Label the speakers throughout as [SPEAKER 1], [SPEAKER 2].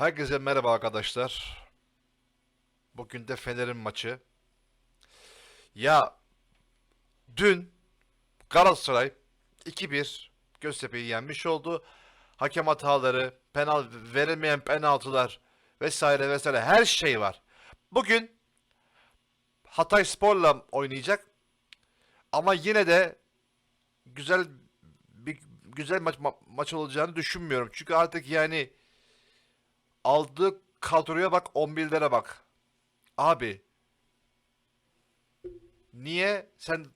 [SPEAKER 1] Herkese merhaba arkadaşlar. Bugün de Fener'in maçı. Ya dün Galatasaray 2-1 Göztepe'yi yenmiş oldu. Hakem hataları, penal verilmeyen penaltılar vesaire vesaire her şey var. Bugün Hatay Spor'la oynayacak. Ama yine de güzel bir güzel maç ma- maç olacağını düşünmüyorum. Çünkü artık yani aldığı kadroya bak 11'lere bak. Abi niye sen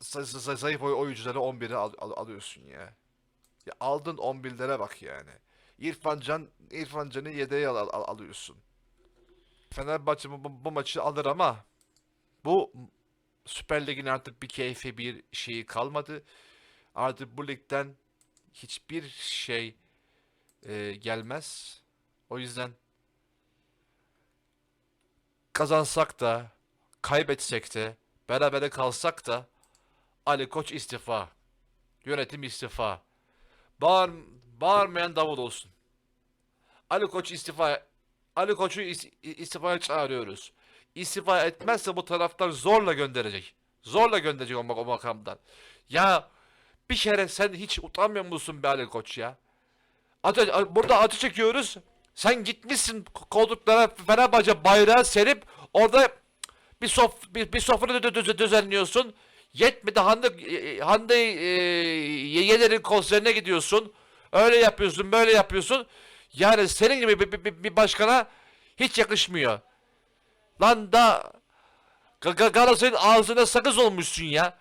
[SPEAKER 1] za- za- zayıf oy- oyuncuları 11'e al- al- alıyorsun ya? Ya aldın 11'lere bak yani. İrfan Can İrfan Can'ı yedeğe al- al- alıyorsun. Fenerbahçe bu- bu maçı alır ama bu Süper Lig'in artık bir keyfi bir şeyi kalmadı. Artık bu ligden hiçbir şey e, gelmez. O yüzden kazansak da, kaybetsek de, berabere kalsak da Ali Koç istifa. Yönetim istifa. Bağır, bağırmayan davul olsun. Ali Koç istifa. Ali Koç'u is- istifaya çağırıyoruz. İstifa etmezse bu taraftar zorla gönderecek. Zorla gönderecek o, o makamdan. Ya bir kere sen hiç utanmıyor musun be Ali Koç ya? Atı, burada atı çekiyoruz. Sen gitmişsin koltuklara Fenerbahçe bayrağı serip orada bir sof bir, bir sofra düzenliyorsun. Yetmedi Hande e, Hande e, Yener'in konserine gidiyorsun. Öyle yapıyorsun, böyle yapıyorsun. Yani senin gibi bir, bir- bir başkana hiç yakışmıyor. Lan da Ga- Ga- Galatasaray'ın ağzına sakız olmuşsun ya.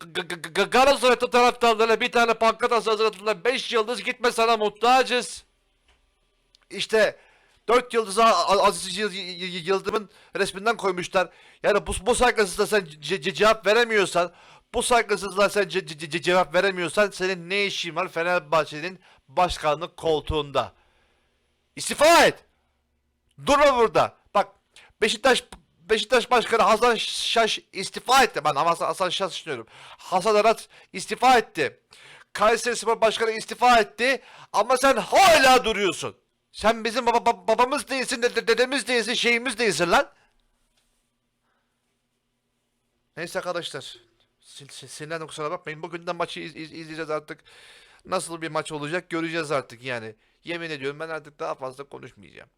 [SPEAKER 1] Ga- Ga- Ga- Galatasaray taraftarlarına bir tane pankart hazırladılar. 5 yıldız gitme sana muhtacız. İşte 4 yıldızı Aziz Yıldırım'ın resminden koymuşlar. Yani bu, bu saygısızlığa sen ce- ce- cevap veremiyorsan, bu saygısızlığa sen ce- ce- ce- cevap veremiyorsan senin ne işin var Fenerbahçe'nin başkanlık koltuğunda? İstifa et. Durma burada. Bak Beşiktaş Beşiktaş Başkanı Hasan Şaş istifa etti. Ben Hasan, Hasan Şaş diyorum. Hasan Arat istifa etti. Kayseri Spor Başkanı istifa etti. Ama sen hala duruyorsun. Sen bizim baba, baba- babamız değilsin, dede- dedemiz değilsin, şeyimiz değilsin lan. Neyse arkadaşlar. Sin sin- sinirlendim kusura bakmayın. Bugünden maçı iz- iz- izleyeceğiz artık. Nasıl bir maç olacak göreceğiz artık yani. Yemin ediyorum ben artık daha fazla konuşmayacağım.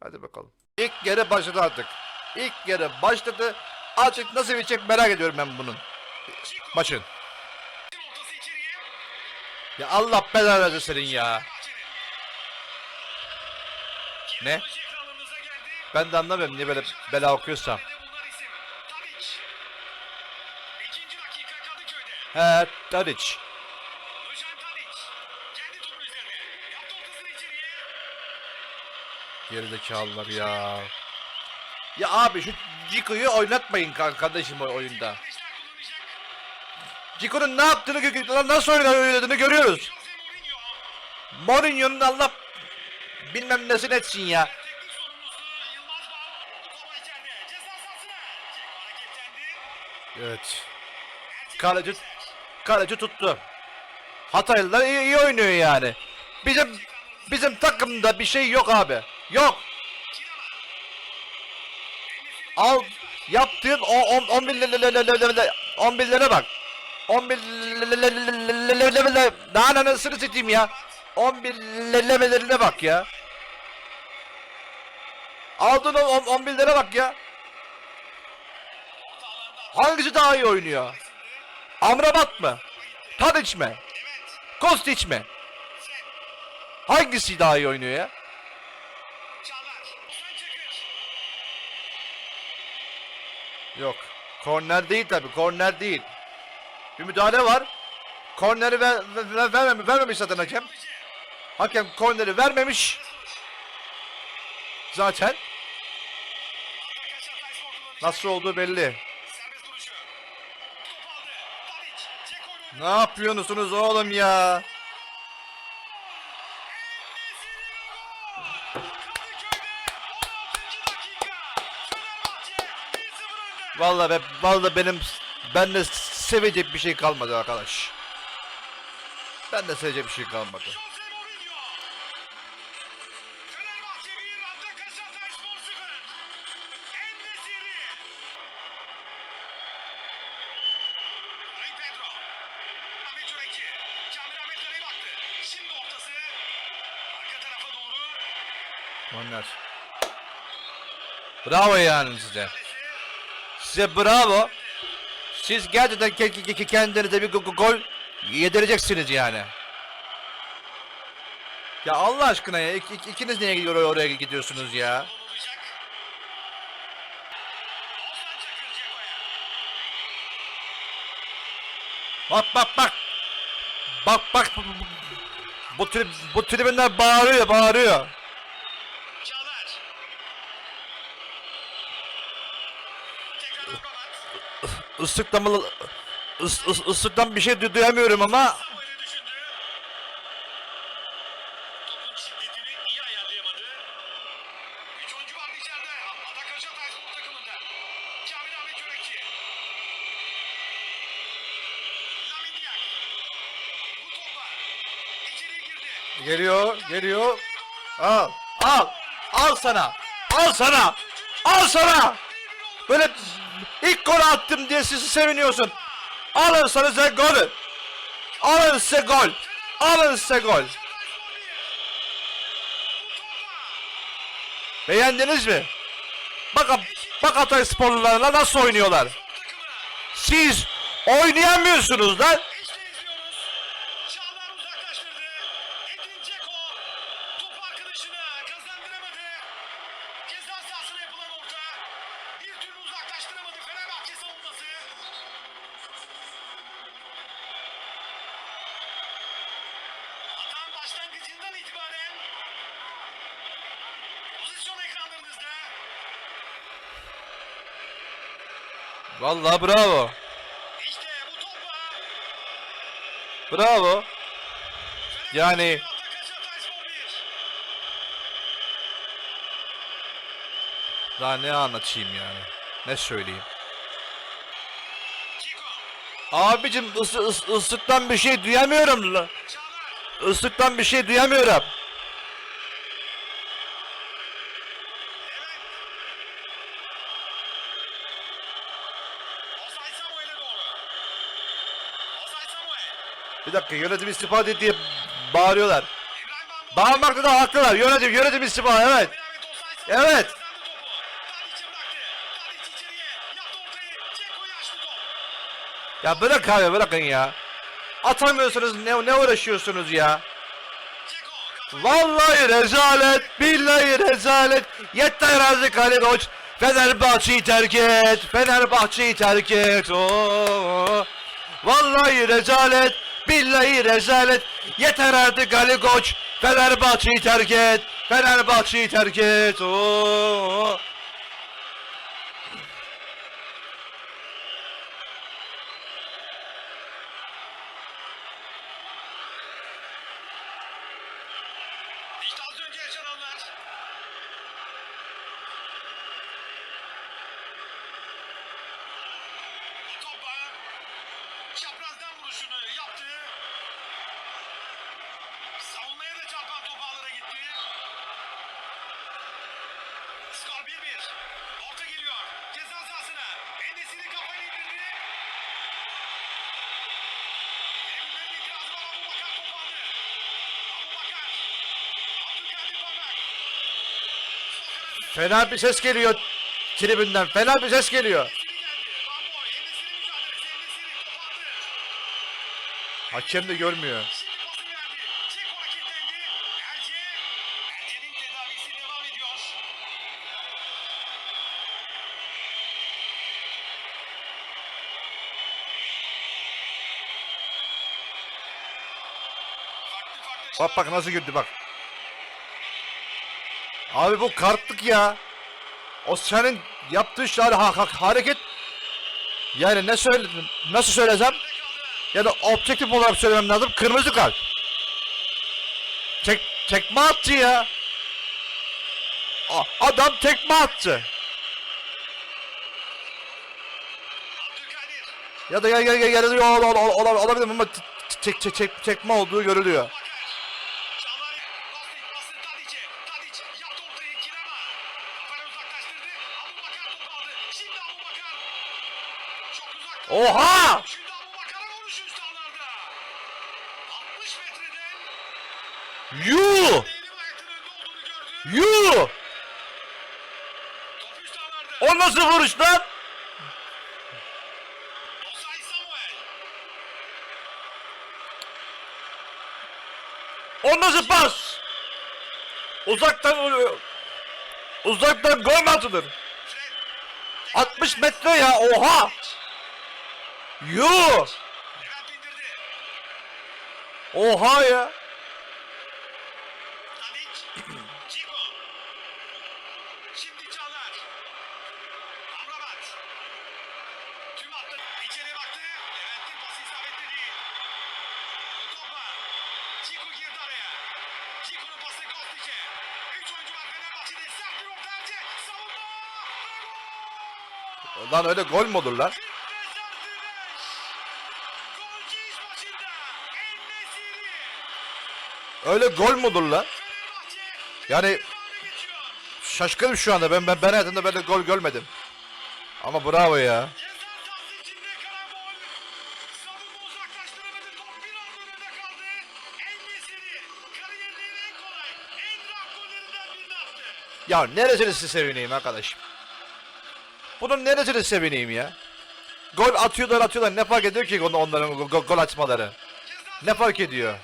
[SPEAKER 1] Hadi bakalım. İlk yarı başladı artık. İlk yarı başladı. Artık nasıl bitecek merak ediyorum ben bunun. Maçın. Ya Allah belanı senin ya. Ne? Ben de anlamıyorum niye böyle bela okuyorsam. He, Tadic. Gerizekalılar ya. Ya abi şu Ciko'yu oynatmayın kardeşim o oyunda. Ciko'nun ne yaptığını, nasıl oynadığını görüyoruz. Mourinho'nun Allah bilmem nesini etsin ya. Evet. Kaleci kaleci tuttu. Hataylılar iyi, iyi oynuyor yani. Bizim bizim takımda bir şey yok abi. Yok. Al yaptığın o 11 11'lere bak. 11 daha anasını satayım ya. 11 lemelerine bak ya. Aldın o 11'lere bak ya. Hangisi daha iyi oynuyor? Amrabat mı? Tadic mi? Kostić mi? Hangisi daha iyi oynuyor ya? Yok. Korner değil tabi. Korner değil. Bir müdahale var. Korneri ver, ver, vermemiş, vermemiş zaten hakem. Hakem korneri vermemiş. Zaten. Nasıl olduğu belli. Ne yapıyorsunuz oğlum ya? Vallahi be, vallahi benim bende sevecek bir şey kalmadı arkadaş. Ben de sevecek bir şey kalmadı. Onlar. Bravo yani size. Size bravo. Siz gerçekten ke- ke- ke- kendinize bir go- go- gol yedireceksiniz yani. Ya Allah aşkına ya ik- ik- ikiniz niye gidiyor oraya gidiyorsunuz ya? Bak bak bak. Bak bak bu, bu, bu, bu tribünler bağırıyor bağırıyor.
[SPEAKER 2] Amrabat.
[SPEAKER 1] Islıklamalı ıs, ıs, ıslıktan bir şey du- duyamıyorum ama geliyor geliyor. Al al al sana al sana al sana. Böyle ilk gol attım diye sizi seviniyorsun. Alın sana size golü. Alın size gol. Alın size gol. Beğendiniz mi? Bakın bak Hatay sporlularla nasıl oynuyorlar. Siz oynayamıyorsunuz lan. Vallahi bravo. Bravo. Yani
[SPEAKER 2] Atakan Şatayspor 1.
[SPEAKER 1] daha ne anlatayım yani? Ne söyleyeyim? Abicim ıs, ıs, ıslıktan bir şey duyamıyorum la. Islıktan bir şey duyamıyorum. Dakika yönetim istifa etti diye bağırıyorlar. Bağırmakta da haklılar. Yönetim yönetim istifa evet. Evet. Ya bırak abi bırakın ya. Atamıyorsunuz ne, ne uğraşıyorsunuz ya? Vallahi rezalet, billahi rezalet. Yeter artık Ali Koç. Fenerbahçe'yi terk et, Fenerbahçe'yi terk et. Oo. Vallahi rezalet, billahi rezalet. Yeter artık Ali Koç. Fenerbahçe'yi terk et, Fenerbahçe'yi terk et. Oo. Fena bir ses geliyor tribünden. Fena bir ses geliyor. Hakem de görmüyor. Bak bak nasıl güldü bak. Abi bu kartlık ya. O senin yaptığın şey, ha, ha- hareket yani ne söyle nasıl söylesem ya da objektif olarak söylemem lazım kırmızı kart. Tek tekme attı ya. A- adam tekme attı. Ya da gel gel gel gel ol, ol, ol, ol- olabilir ama tek tek tek tekme olduğu görülüyor.
[SPEAKER 2] Olduğunu gördü.
[SPEAKER 1] Yuh! O nasıl vuruş lan? O nasıl pas? Uzaktan vuruyor. Uzaktan gol mü atılır?
[SPEAKER 2] Fred.
[SPEAKER 1] 60 metre ya oha.
[SPEAKER 2] İndirdi.
[SPEAKER 1] Oha ya. Lan öyle gol mü olur lan? Öyle gol mü olur lan? Yani şaşkınım şu anda. Ben ben ben hayatımda böyle gol görmedim. Ama bravo ya. Ya neresini sevineyim arkadaşım? Bunun neresini sevineyim ya? Gol atıyorlar atıyorlar ne fark ediyor ki on- onların go- go- gol atmaları? Ne fark ediyor?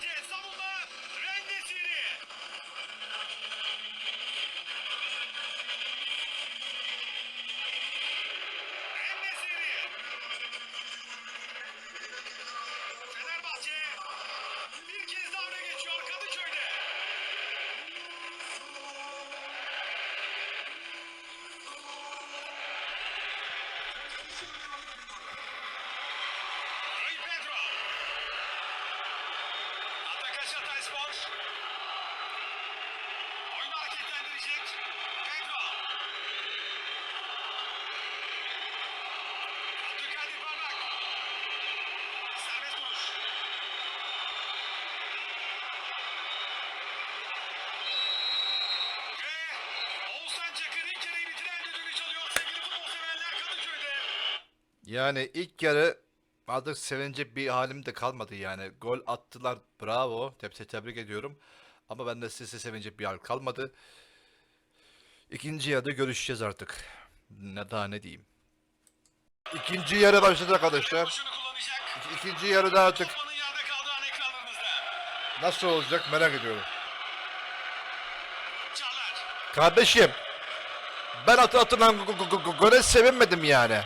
[SPEAKER 1] Yani ilk yarı artık sevinecek bir halim de kalmadı yani. Gol attılar bravo. Tebrik tebrik ediyorum. Ama bende size sevinecek bir hal kalmadı. İkinci yarıda görüşeceğiz artık. Ne daha ne diyeyim. İkinci yarı başladı arkadaşlar. İkinci yarıda artık nasıl olacak merak ediyorum. Kardeşim ben atı atılan go- go- go- go- gole sevinmedim yani.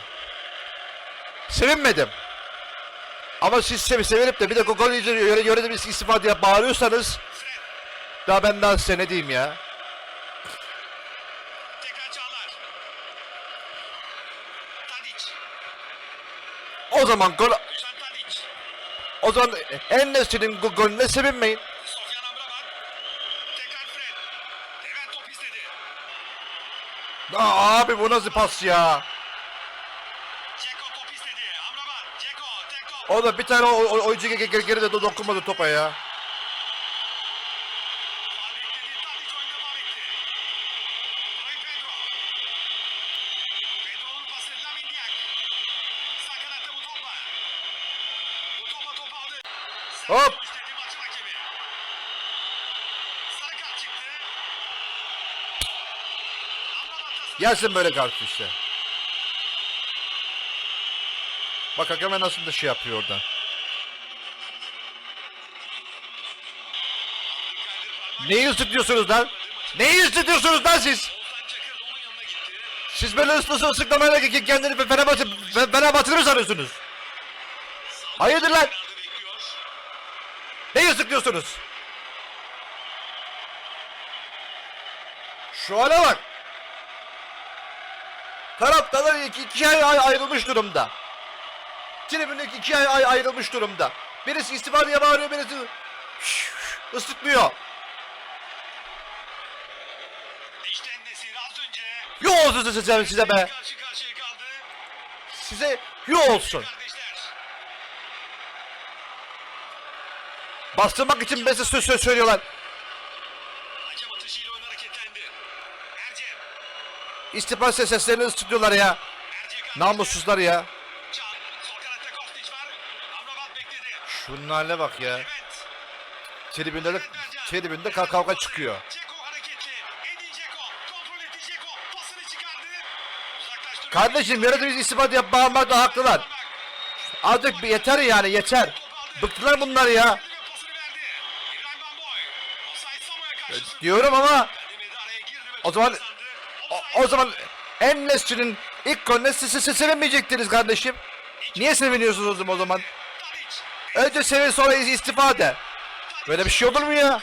[SPEAKER 1] Sevinmedim. Ama siz sev sevinip de bir de go- gol yöre yönetim istifa diye bağırıyorsanız daha ben daha size ne diyeyim ya. O zaman gol o zaman en neslinin go- golüne sevinmeyin. Aa, abi bu nasıl pas ya?
[SPEAKER 2] Tek top.
[SPEAKER 1] O da bir tane o- o- oyuncu ge- ge- geride de dokunmadı topa ya. Hop. Gelsin böyle kart işte. Bak hakeme nasıl da şey yapıyor oradan. Neyi ısıtıyorsunuz lan? Neyi ısıtıyorsunuz lan siz? Siz böyle ıslısı ıslıklamayla ke- kendini Fenerbahçe Fe- Fenerbahçe'li mi sanıyorsunuz? Hayırdır lan? Neyi ıslıklıyorsunuz? Şu hale bak. Taraftarlar iki, iki ay, ay ayrılmış durumda. Tribündeki iki, ay, ay ayrılmış durumda. Birisi istifa diye bağırıyor, birisi ıslıklıyor.
[SPEAKER 2] İşte
[SPEAKER 1] Yo olsun size, size be.
[SPEAKER 2] karşıya kaldı.
[SPEAKER 1] Size yo olsun. Bastırmak için bize söz, söz söylüyorlar. İstifa ses- seslerini ısıtıyorlar ya. Namussuzlar ya.
[SPEAKER 2] Çağ. Sol kanatta Kostic var. Amrabat bekledi.
[SPEAKER 1] Şunun haline bak ya. Tribünde de tribünde ka- kavga çıkıyor. Kardeşim yönetimiz istifa diye bağırmakta haklılar. Artık bir yeter yani yeter. Bıktılar bunlar ya. Diyorum ama o zaman o, o zaman en ilk golüne siz sevinmeyecektiniz kardeşim. Niye seviniyorsunuz o zaman? Önce sevin sonra istifa de. Böyle bir şey olur mu ya?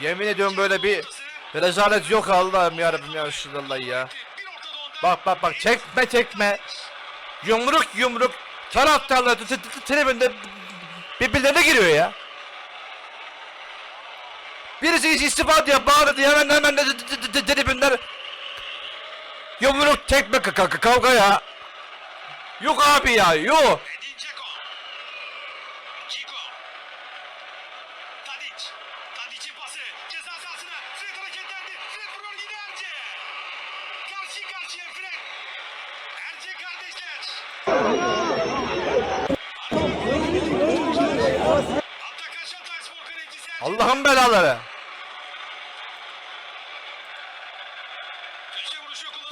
[SPEAKER 1] Yemin ediyorum böyle bir rezalet yok Allah'ım yarabbim ya Resulallah ya. Bak bak bak çekme çekme. Yumruk yumruk. Taraftarlar tribünde birbirlerine giriyor ya. Birisi istifa diye bağırdı hemen hemen de- tribünler yumruk tekme ka- ka- kavga ya. Yok abi ya yok.
[SPEAKER 2] Edin Dzeko.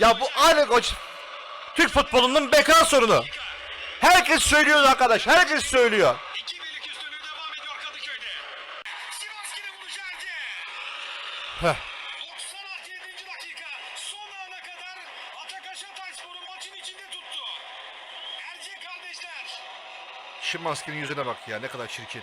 [SPEAKER 1] Ya bu aynı koç Türk futbolunun beka sorunu. Herkes söylüyor arkadaş. Herkes söylüyor. Heh.
[SPEAKER 2] 97. dakika. Son ana kadar Atakan Şatayspor'u maçın içinde tuttu. Erce kardeşler.
[SPEAKER 1] Şu maskenin yüzüne bak ya ne kadar çirkin.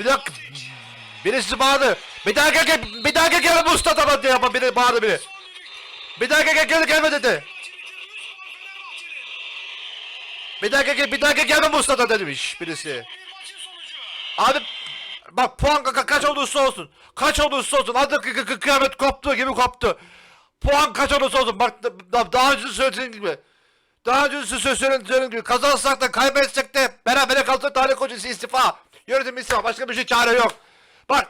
[SPEAKER 1] Bir dakika. Birisi bağırdı. Bir daha gel. Bir daha gel gel Mustafa diye yapma biri bağırdı biri. Bir daha gel gel gel gelme dedi.
[SPEAKER 2] Maçı bitirdi. 3 puan Fenerbahçe'nin.
[SPEAKER 1] Bir daha gel bir gel gelme Mustafa demiş birisi.
[SPEAKER 2] Bir maçın sonucu.
[SPEAKER 1] Abi bak puan ka- ka- kaç olursa olsun. Kaç olursa olsun. Hadi kı- kı- kı- kıyamet koptu gibi koptu. Puan kaç olursa olsun. Bak da- da- daha önce söylediğim gibi. Daha önce sö- sö- söylediğim gibi. Kazansak da kaybetsek de berabere kalsak tarih kocası istifa. Yönetim istifa. Başka bir şey çare yok. Bak.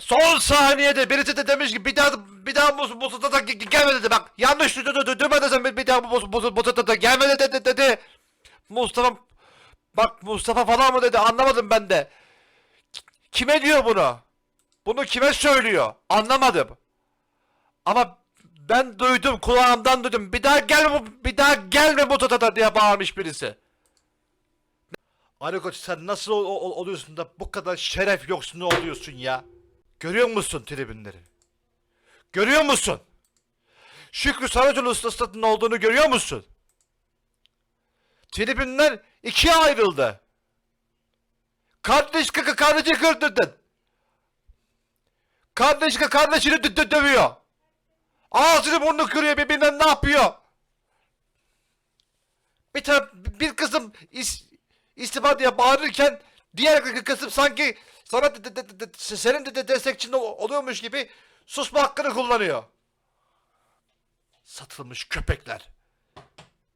[SPEAKER 1] Son saniyede birisi de demiş ki bir daha bir daha bu bu da gelme dedi bak. Yanlış sen bir daha bu bu bu da gelme dedi dedi. Mustafa Bak Mustafa falan mı dedi anlamadım ben de. Kime diyor bunu? Bunu kime söylüyor? Anlamadım. Ama ben duydum kulağımdan duydum. Bir daha gelme bir daha gelme bu tatata diye bağırmış birisi. Ali Koç sen nasıl ol- ol- oluyorsun da bu kadar şeref yoksunu oluyorsun ya? Görüyor musun tribünleri? Görüyor musun? Şükrü Saracoğlu stadının olduğunu görüyor musun? Tribünler ikiye ayrıldı. Kardeş kaka kardeşi kırdırdın. Kardeş kaka kardeşini dö- dö- dövüyor. Ağzını burnunu kırıyor birbirinden ne yapıyor? Bir tane bir kızım is, istifa diye bağırırken diğer kı- kızım sanki sana de, de- de- de- senin de, de destekçin ol- oluyormuş gibi susma hakkını kullanıyor. Satılmış köpekler.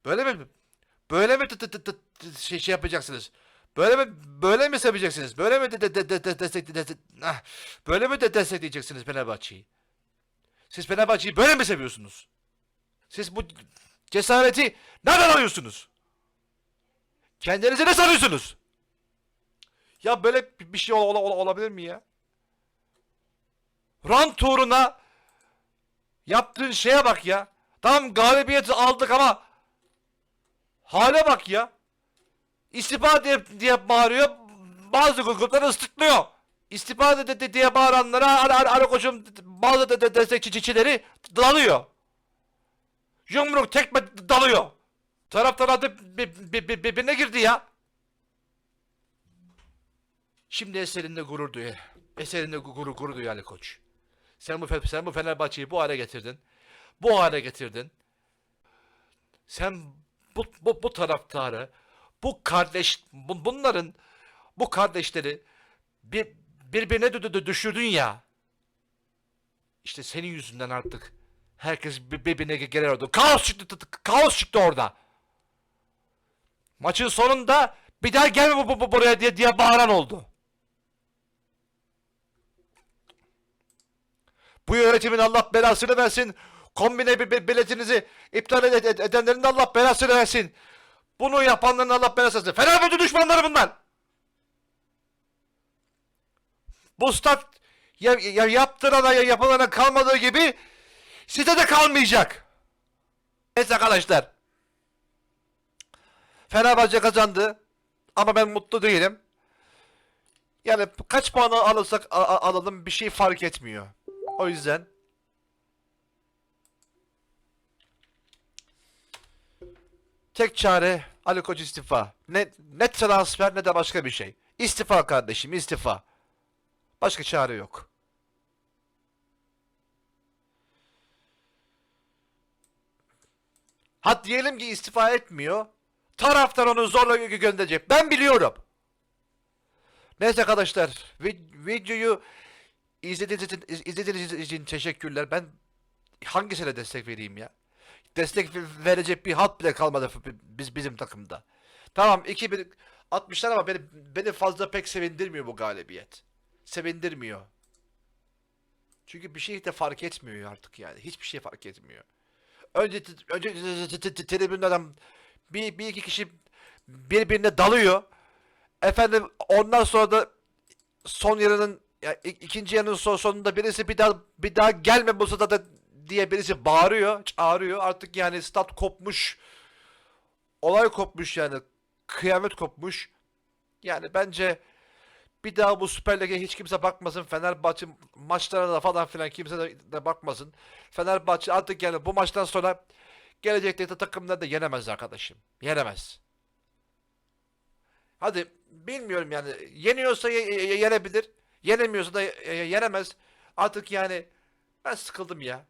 [SPEAKER 1] Böyle mi? Böyle mi şey, şey yapacaksınız? Böyle mi böyle mi seveceksiniz? Böyle mi de, de, de, de, de, destek, de, de- ah, böyle mi de destekleyeceksiniz Fenerbahçe'yi? Siz Fenerbahçe'yi böyle mi seviyorsunuz? Siz bu cesareti nereden alıyorsunuz? Kendinizi ne sanıyorsunuz? Ya böyle bir şey ol- ol- ol- olabilir mi ya? Rant uğruna yaptığın şeye bak ya. Tamam galibiyeti aldık ama Hale bak ya. İstifa diye, diye bağırıyor. Bazı grupları ıslıklıyor. İstifa de, diye bağıranlara ara, ara, ara koçum bazı de, de, destekçileri dalıyor. Yumruk tekme dalıyor. Taraftar adı bi- bi- bi- birbirine girdi ya. Şimdi eserinde gurur duyuyor. Eserinde gu- gurur, gurur duyuyor Ali Koç. Sen bu, sen bu Fenerbahçe'yi bu hale getirdin. Bu hale getirdin. Sen bu, bu, bu taraftarı, bu kardeş, bu- bunların, bu kardeşleri bir, birbirine dü- dü- düşürdün ya. İşte senin yüzünden artık herkes bir- birbirine geliyordu. Kaos çıktı, kaos çıktı orada. Maçın sonunda Bir daha gelme bu, bu, bu- buraya diye, diye bağıran oldu. Bu yönetimin Allah belasını versin. Kombine bir biletinizi iptal ed- ed- edenlerin de Allah belasını versin. Bunu yapanların Allah belasını versin. Fenerbahçe düşmanları bunlar. Bu stat ya, ya yaptırana ya yapılana kalmadığı gibi size de kalmayacak. Neyse arkadaşlar. Fenerbahçe kazandı. Ama ben mutlu değilim. Yani kaç puan alırsak alalım bir şey fark etmiyor. O yüzden tek çare Ali Koç istifa. Ne ne transfer ne de başka bir şey. İstifa kardeşim istifa. Başka çare yok. Ha diyelim ki istifa etmiyor. Taraftar onu zorla gö- gönderecek. Ben biliyorum. Neyse arkadaşlar. vid- videoyu izlediğiniz için, iz- izlediğiniz için teşekkürler. Ben hangisine destek vereyim ya? Destek ve- verecek bir hat bile kalmadı biz bizim takımda. Tamam 2000 60'lar ama beni, beni fazla pek sevindirmiyor bu galibiyet. Sevindirmiyor. Çünkü bir şey de fark etmiyor artık yani. Hiçbir şey fark etmiyor. Önce önce tribünlerden bir, bir iki kişi birbirine dalıyor. Efendim ondan sonra da son yarının ya, ik- ikinci yarının son, sonunda birisi bir daha bir daha gelme bu stada diye birisi bağırıyor, çağırıyor. Artık yani stat kopmuş. Olay kopmuş yani. Kıyamet kopmuş. Yani bence bir daha bu Süper Lig'e hiç kimse bakmasın. Fenerbahçe maçlarına da falan filan kimse de, de bakmasın. Fenerbahçe artık yani bu maçtan sonra gelecekte de takımları da yenemez arkadaşım. Yenemez. Hadi bilmiyorum yani yeniyorsa ye- ye- yenebilir. Yenemiyorsa da ye- ye- yenemez. Artık yani ben sıkıldım ya.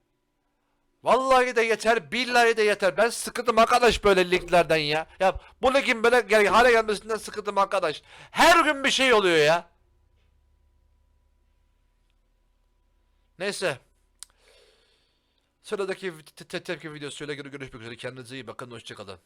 [SPEAKER 1] Vallahi de yeter, billahi de yeter. Ben sıkıldım arkadaş böyle liglerden ya. Ya bu ligin böyle gel hale gelmesinden sıkıldım arkadaş. Her gün bir şey oluyor ya. Neyse. Sıradaki te- te- tepki videosuyla görüşmek üzere. Kendinize iyi bakın. Hoşçakalın.